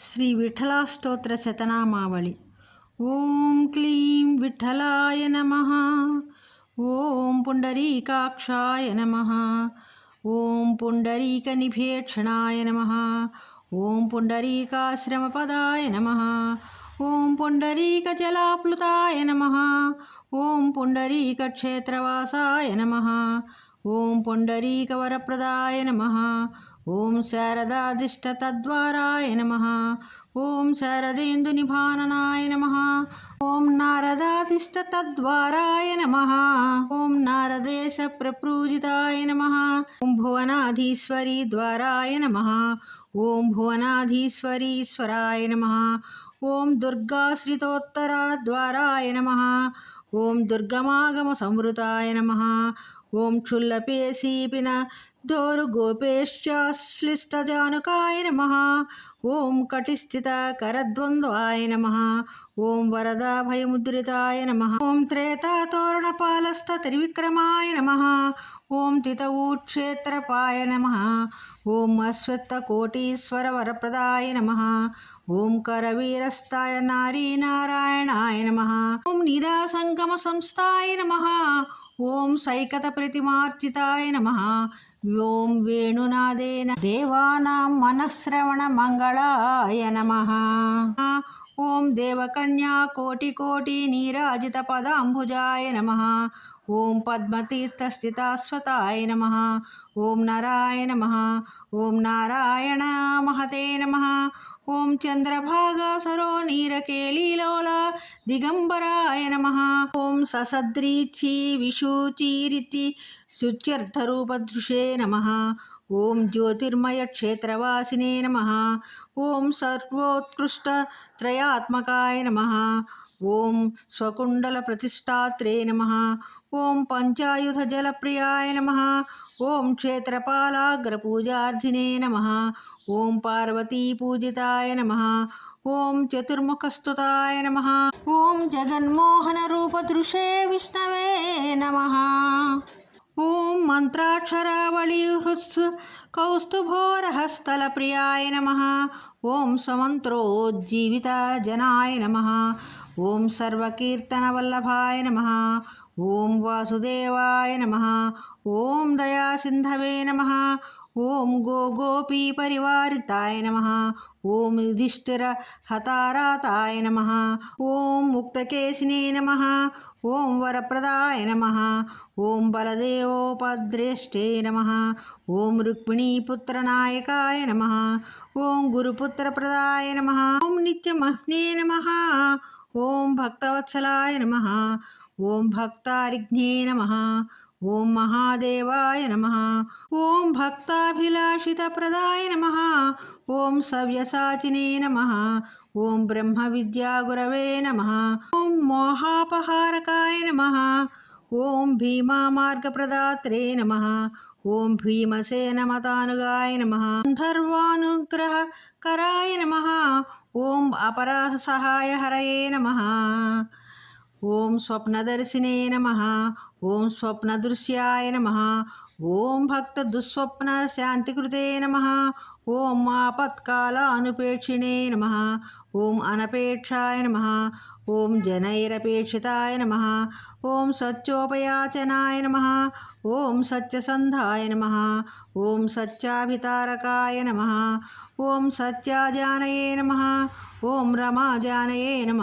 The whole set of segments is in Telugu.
శ్రీ విఠలాష్టోత్ర శతనామావళి. ఓం క్లీం విఠలాయ నమ. ఓం పుండరీకాక్షాయ నమ. ఓం పుండరీక నిభేక్షణాయ నమ. ఓం పుండరీకాశ్రమపదాయ నమ. ఓం పుండరీక జలాప్లుతాయ నమ. ఓం పుండరీక క్షేత్రవాసాయ నమ. ఓం పుండరీక వరప్రదాయ నమ. ఓం శారదాదిష్టతద్వారాయ నమ. ఓం శారదేందునిభాననాయ నమ. ఓం నారదాదిష్టతద్వారాయ నమ. ఓం నారదేశ ప్రపూజితాయ నమ. ఓం భువనాధీశ్వరి ద్వారాయ నమ. ఓం భువనాధీశ్వరీశ్వరాయ నమ. ఓం దుర్గాశ్రితోత్తరద్వారాయ నమ. ఓం దుర్గమాగమ సంవృతాయ నమ. ఓం క్షుల్లపేసీపిన దోరు గోపేశ్చాశ్లిష్టజానుకాయ నమ. ఓం కటిస్థిత కరద్వంద్వాయ నమ. ఓం వరదా భయముద్రితాయ నమ. ఓం త్రేతాతోరణపాలస్థ త్రివిక్రమాయ నమ. ఓం తితవూక్షేత్రపాయ నమ. ఓం అశ్వత్థకోటీశ్వర వరప్రదాయ నమ. ఓం కరవీరస్థాయ నారీ నారాయణాయ నమ. ఓం నిరాసంగమ సంస్థాయ నమ. ఓం సైకత ప్రతిమార్చితాయ నమ. ॐ वेणुनादेन देवानां मनःश्रवणमङ्गलाय नमः। ॐ देवकन्या कोटिकोटिनीराजितपदाम्बुजाय नमः। ॐ पद्मतीर्थस्थिताश्वताय नमः। ॐ नराय नमः। ॐ नारायणमहते नमः। ॐ चन्द्रभागासरो नीरकेलीलोला దిగంబరాయ నమ ఓం ససద్రీచి విషూచీరితి శుచ్యర్థరూపదృషే నమ ఓం జ్యోతిర్మయ క్షేత్రవాసినే నమ ఓం సర్వోత్కృష్ట త్రయాత్మకాయ నమ ఓం స్వకుండల ప్రతిష్టాత్రే నమ ఓం పంచాయుధ జలప్రియాయ నమ ఓం క్షేత్రపాలాగ్రపూజార్థినే నమ ఓం పార్వతీపూజితాయ నమ ఓం చతుర్ముఖస్తుతాయ నమ. ఓం జగన్మోహన రూపదృశే విష్ణవే నమ. ఓం మంత్రాక్షరావళి హృత్స్ కౌస్తుభోరహస్థలప్రియాయ నమ. ఓం సమంత్రోజ్జీవిత జనాయ నమ. ఓం సర్వకీర్తనవల్లభాయ నమ. ఓం వాసుదేవాయ నమ. ఓం దయాసింధవే నమ. ॐ गो गोपीपरिवारिताय नमः। ॐ युधिष्ठिरहताराताय नमः। ॐ मुक्तकेशिने नमः। ॐ वरप्रदाय नमः। ॐ बलदेवोपद्रेष्टे नमः। ॐ रुक्मिणीपुत्रनायकाय नमः। ॐ गुरुपुत्रप्रदाय नमः। ॐ नित्यमह्ने नमः। ॐ भक्तवत्सलाय नमः। ॐ भक्तारिघ्ने नमः। ఓం మహాదేవాయ నమ. ఓం భక్తాభిలాషిత ప్రదాయ నమ. ఓం సవ్యసాచినే నమ. ఓం బ్రహ్మ విద్యాగురవే నమ. ఓం మోహాపహారకాయ నమ. ఓం భీమా మార్గప్రదాత్రే నమ. ఓం భీమసేనమతానుగాయ నమ. గంధర్వానుగ్రహకరాయ నమ. ఓం అపరాధ సహాయ హరయే నమ. ఓం స్వప్నదర్శినే నమ ఓం స్వప్నదృశ్యాయ నమ ఓం భక్త దుస్వప్న శాంతికృతే నమ ఓం ఆపత్కాల అనుపేక్షిణే నమ ఓం అనపేక్షాయ నమ ఓం జనైరపేక్షితాయ నమ ఓం సత్యోపయాచనాయ నమ ఓం సత్యసంధాయ నమ ఓం సత్యాభితారకాయ నమ ఓం సత్యాజానయే నమ ఓం రమాజానయే నమ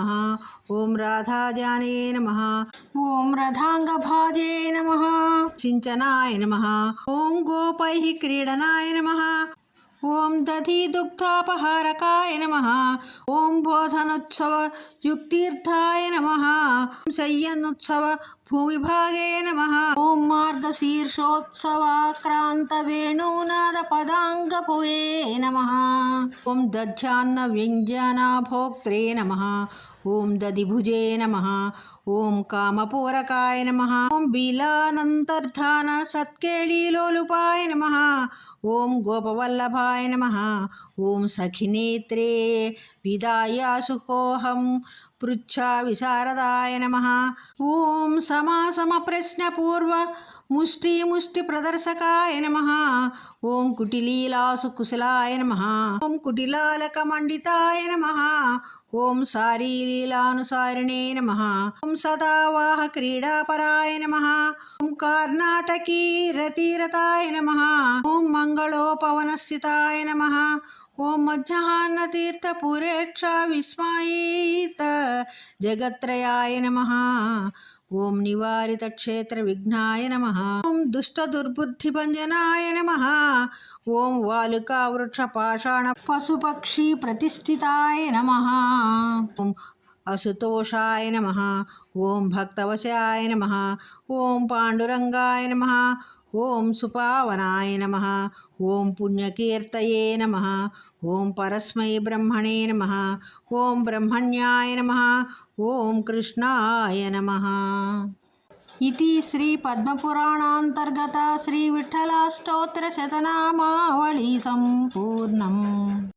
ఓం రాధాజానే నమ. ఓం రథాంగభాజే నమ. సించనాయ నమ. ఓం గోపై క్రీడనాయ నమ. ఓం దధి దుగ్ధాపహారకాయ నమ. ఓం బోధనోత్సవ యుక్తీర్థాయ నమ. శయ్యనుత్సవ భూమిభాగే నమ. ఓం మార్గశీర్షోత్సవాక్రాంత వేణూనాద పదాంగపువే నమ. ఓం దధ్యాన్న వ్యంజనాభోక్త్రే నమ. ఓం దదిభుజే నమ. ఓం కామపూరకాయ నమ. ఓం బీలానంతర్ధాన సత్కేళీలోలుపాయ నమ. ఓం గోపవల్లభాయ నమ. ఓం సఖినేత్రే విదాయాసుకోహం పృచ్ఛా విశారదాయ నమ. ఓం సమాసమ ప్రశ్న పూర్వ ముష్టి ముష్టి ప్రదర్శకాయ నమ. ఓం కుటిలీలాసు కుశలాయ నమ. ఓం కుటిలాలక మండితాయ నమ. ఓం సారీ లీలానుసారిణే నమ. ఓం సదావాహ క్రీడాపరాయ నమ. ఓం కర్ణాటకీ రతిరతాయ నమ. ఓం మంగళోపవనస్థితాయ నమ. ఓం మధ్యాహ్నతీర్థపురేక్ష విస్మయీత జగత్రయాయ నమ. ఓం నివారిత క్షేత్ర విఘ్నాయ నమ. ఓం దుష్ట దుర్బుద్ధి దుర్బుద్ధిభంజనాయ నమ. ఓం వాలుకా వృక్ష పాషాణ పశుపక్షి ప్రతిష్ఠితాయ నమ. ఓం అసుతోషాయ నమ. ఓం భక్తవశాయ నమ. ఓం పాండురంగాయ నమ. ఓం సుపావనాయ నమ. ఓం పుణ్యకీర్తయే నమ. ఓం పరస్మై బ్రహ్మణే నమ. ఓం బ్రహ్మణ్యాయ నమ. ఓం కృష్ణాయ నమ. ఇది శ్రీ పద్మపురాణాంతర్గత శ్రీ విఠలాష్టోత్తర శతనామావళి సంపూర్ణం.